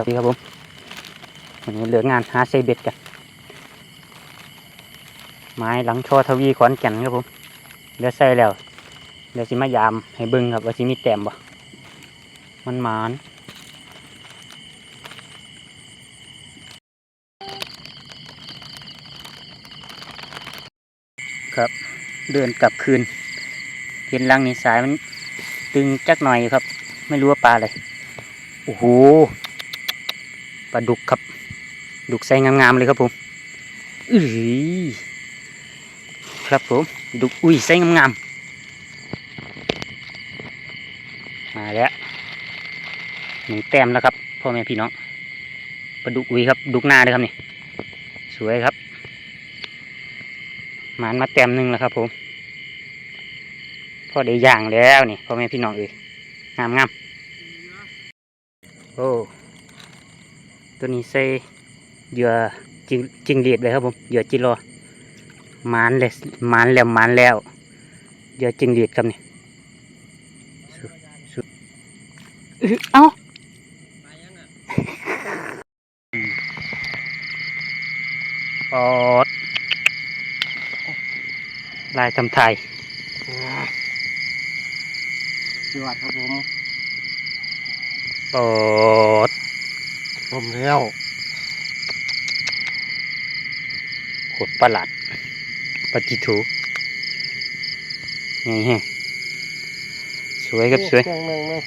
สวัสดีครับผมวันนี้เหลืองานหาไซเบ็ดกันไม้หลังช่อทวีขอนแก่นครับผมเดี๋ยวใส่แล้ว เดี๋ยวสิมายามให้บิ่งครับว่าสิมีแต้มบ่มันหมานครับเดินกลับคืน เห็นลังนี้สายมันตึงจักหน่อยครับ ไม่รู้ว่าปลาอะไรโอ้โห ปลาดุกครับ ดุกใส่งามๆเลยครับผมอื้อครับผม ดุกอุ้ยใส่งามๆมาแล้วหนึ่งแต้มแล้วครับพ่อแม่พี่น้องปลาดุกอุ้ยครับ ดุกหน้าเลยครับนี่ สวยครับหมานมาแต้มหนึ่งแล้วครับผมพอได้ย่างแล้วนี่พ่อแม่พี่น้องเอ้ยงามงามๆโอ้ ตัวนี้ใส่เหยื่อจิงจิงเลียดเลยครับผมเหยื่อจิโรอหมานเลยหมานแล้วหมานแล้วเหยื่อจิงเลียดครับนี่สุสุอื้อเอ้าอืมปอดลายทำไทยสวัสดีครับผมปอด ผมแล้วโหดประหลาดปฏิทูนี่ฮะสวยครับสวยแม่งแม่งแม่ง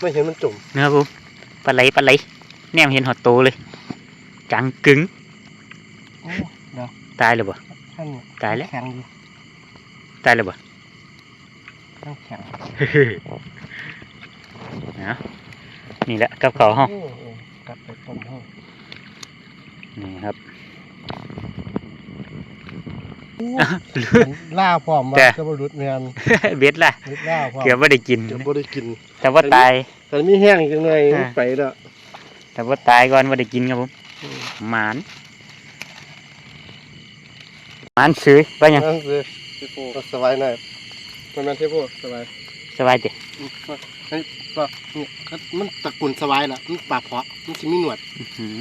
ไม่เห็นมันจุ่มนะครับผมปลาไหลปลาไหลแนมเห็นหอดโตเลย จังกึ๋งโอ้เดี๋ยวตายเลยบ่ท่านตายแล้วแข็งดีตายเลยบ่ ท่านแข็งนะนี่แหละกับเขาวห้องโอ้โอ้กลับไปต้มห้องนี่ครับล่าพร้อมมาแต่จะบรุษเมียนเบ็ดล่ะรุดล่าพร้อมเกือบไม่ได้กินจะบ่ได้กิน แต่ว่าตายแต่มีแห้งอีกจังเลยอ่าไปแล้วแต่ว่าตายก่อนไม่ได้กินครับผมหมานหมานซื้อว่าหยังนั่นสิที่ปูสบายหน่อย มันเป็นที่ปูสบายสบายจิอืมเฮ้ยก็เนี่ยมันตระกูลสบายล่ะมันปากเพาะมันสิมีหนวดอื้อหือ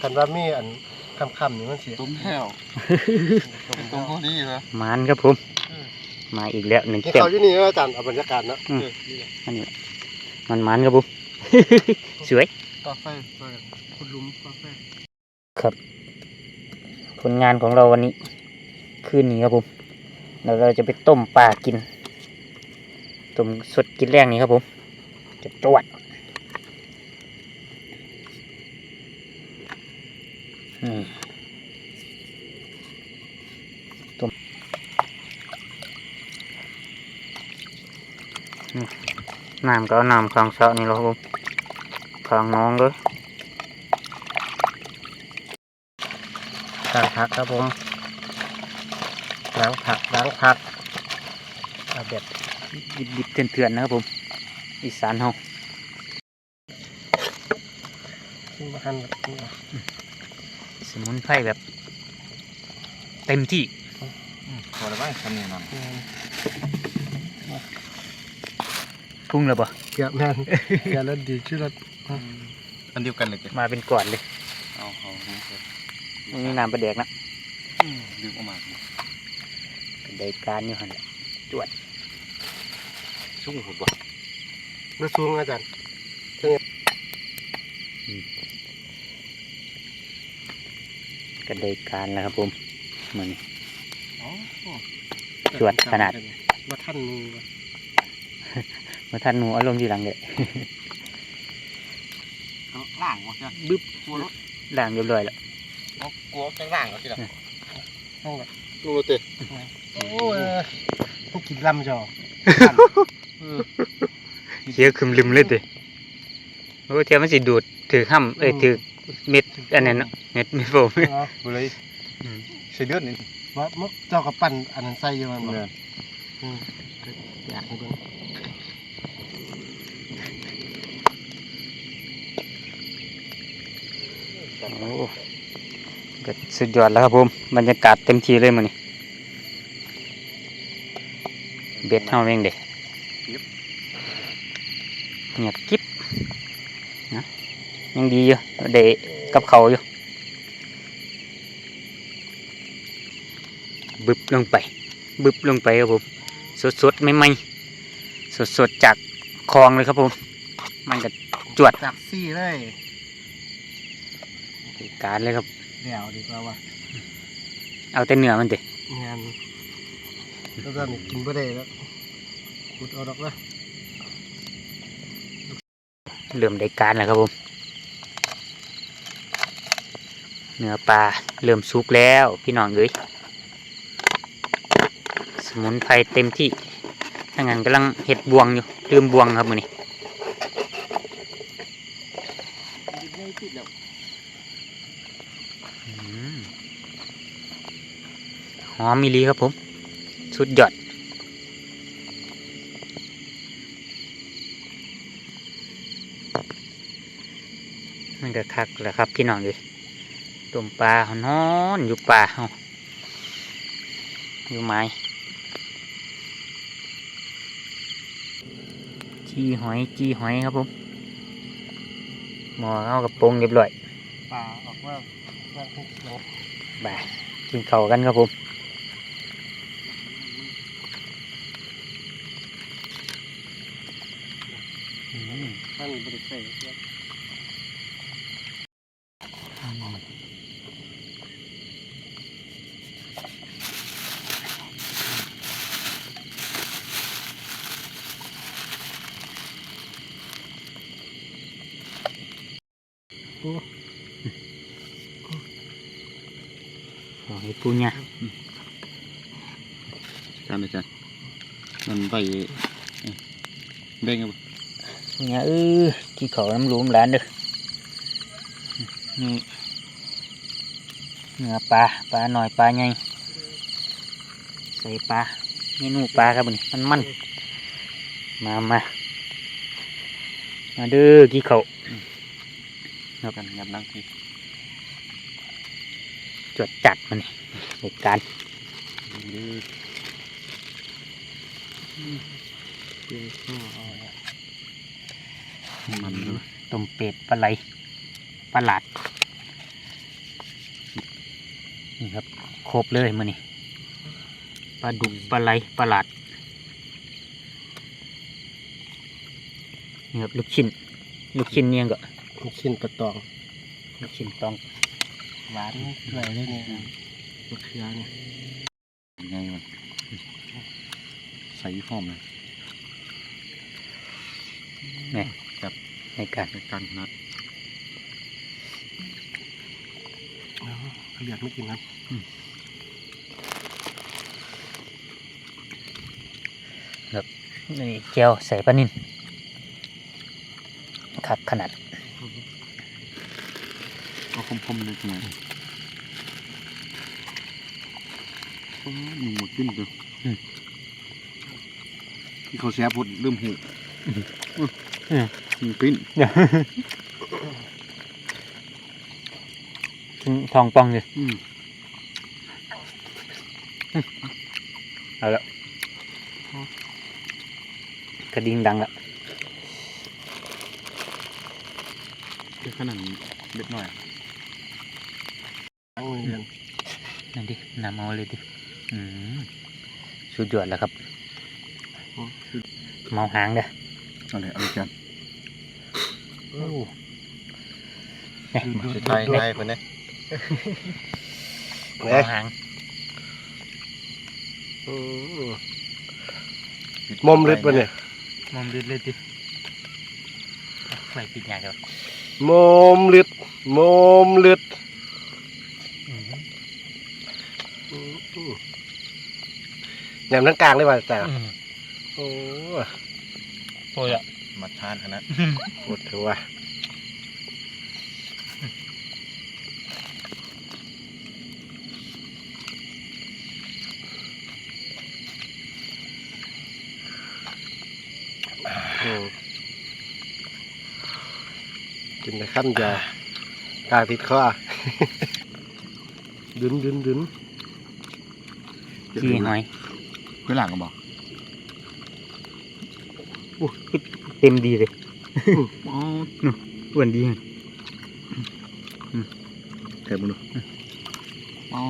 คันว่ามีอันคำๆนี่มันเสียต้มแห้วต้มต้มพอดีเหรอหมานครับผมมาอีกแล้วหนึ่งนี่เต็มเขาอยู่นี่นะอาจารย์เอาบรรยากาศเนาะอืมเออนี่แหละอันนี้มันหมานครับผมสวยกาแฟเปิดคุณลุมกาแฟผลงานของเราวันนี้ คืนนี้ครับผม เดี๋ยวเราจะไปต้มปลากิน ต้มสดกินแรงนี้ครับผม จะจวดนี่ต้มน้ำก็น้ำคลองเสาะนี่แหละครับผมคลองน้องเลยล้างผักครับผม ล้างผักล้างผักเอาแบบดิบๆเถื่อนๆนะครับผม อีสานเฮาขึ้นมาหั่นสมุนไพรแบบ เต็มที่พอแล้วไหมทำเนี่ยนอนพุ่งแล้วบ่เกือบแม่นเกือบแล้วดีชื่อรถอันเดียวกันเลยจ้ะมาเป็นก่อนเลย เอาเอาเอาเอามันมีน้ำประแดกนะอืมลืมเออกมาเป็น ได้การอยู่หันแหละชุ่มหุบบ่เมื่อสูงอาจารย์ก็ได้การแล้วครับผมเหมือนอ๋อจวดขนาดว่าท่านมีวะเมื่อท่านหนูเอาลงทีหลังเลยล่างวะจ้ะบึ๊บกลัวรถล้างเรียบร้อยแล้วกลัวจังล่างเหรอทีละห้องละลูกโรเต โอ้ยต้องกินลำจอเขียวคึมลืมเลยติโอ้เทียมมันสิดูดถือห้ำเอ้ยถือเม็ดอันนั้นเนาะเม็ดเม็ดโฟมอ๋อบุเลยใส่เดือดนี่ว่ามึกเจ้ากับปั้นอันนั้นใส่อยู่มันบ่เนี่ยอืมอยากให้เบิ่งโอ้ก็สุดยอดแล้วครับผม บรรยากาศเต็มที่เลยมื้อนี้ เบ็ดเฮาเองเด้เงียบกิ๊บนะยังดีอยู่เดะกับเขาวอยู่บึบลงไป บึบลงไปครับผม สดสดๆไม่ไหมสดสดๆจากคลองเลยครับผม มันก็จวดจับซี่เลยการเลยครับเดี๋ยวดีกว่าว่ะเอาแต่เนื้อมันเด็งาน แล้วตอนนี้กินไม่ได้แล้วขุดเอาดอกละเริ่มได้การแล้วครับผม เนื้อปลาเริ่มสุกแล้วพี่น้องเอ้ยสมุนไพรเต็มที่ถ้างั้นกำลังเห็ดบวงอยู่ลืมบวงครับมือนี้หอมมิลีครับผม สุดยอดมันก็คักแหละครับพี่น้องเลยต้มปลาหอนอนๆอยู่ป่าเฮาอยู่ไม้จีหอยจีหอยครับผมหมอเอากับปรุงเรียบร้อยป่าออกว่าว่าพวกเขียวบายกินข้าวกันครับผมอื มท่านบริสุทธิ์หอยปูเนี่ยจานเลยจานมันไปเบ่งกันบ่ปู เนี่ยเออที่เขาน้ำหลุมร้านเด้อนี่เนื้อปลาปลาหน่อยปลาใหญ่ใส่ปลาเมนูปลาครับนี่มันมันมามามาเด้อกี่เขากันยับนั่งพี่จวดจัดมันเหตุการณ์เดื้อเดี๋ยวก็เอ มันเลยต้มเป็ดปลาไหลปลาหลาด นี่ครับ ครบเลยมันนี่ปลาดุกปลาไหลปลาหลาดนี่ครับลูกชิ้น ลูกชิ้นเนี่ยก็ลูกชิ้นปลาตอง ลูกชิ้นตอง หวานด้วยเลยเนี่ยมะเขือเนี่ยไงมันใส่ฟอมเลย ในการในการนัดอ๋อเลือดไม่กินครับนี่เจียวใส่ปลานิ่นครับขนาดก็คมๆเลยทำไมโอ้ยหนูหมดขึ้นเลยที่เขาแซ่บพดเริ่มหู มันปิ้นทองปองเลยอืมเอาละกระดิ่งดังละแค่ขนาดนี้เล็กหน่อยตั้งเงินนั่นดินำเอาเลยดิอืมสุดยอดแล้วครับ เมาหางเด้อเอาเลยเอาเลยจานโอ้เนี่ยสุดท้ายให้คนนี้เมาหางมอมลึดปะเนี่ยมอมดืดเลยดิไม่ปิดยากครับมอมลึดมอมลึดแหนมทั้งกลางเลยป่ะแต่โอ้ โอ้ยอะมาทานขนาดปวดหัวอืมกินแต่ข้ามยากลางติดคอดึนดึนดึนขี้หอยเพื่อหลังก็บอกโอ้ยเต็มดีเลยอ๋ออ้วนดีฮะเถิดมึงดูอ๋อ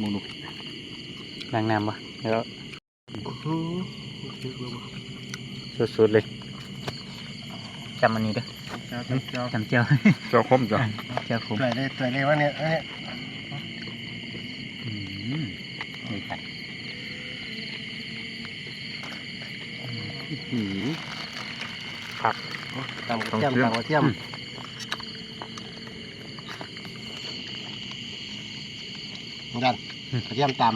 มึงดูล้างน้ำปะแล้วโอ้โหสุดๆเลยจำอันนี้เด้อเจ้าเจ้าจำเจียวเจ้าคมจ้ะเจียวขมตัวเลยตัวเลยวะเนี่ย หืมตำกระเทียมตำกระเทียมเหมือนกันกระเทียมตำ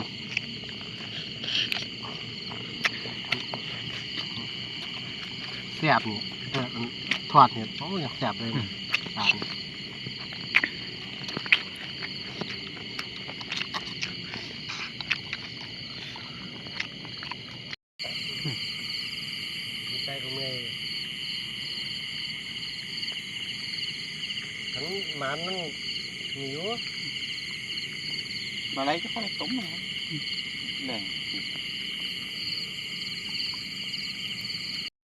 แซ่บนี่เออมันทอดเนี่ยโอ้ยแซ่บเลยนะตามใจกูเมื่อย ทั้งหมันมันมีอยู่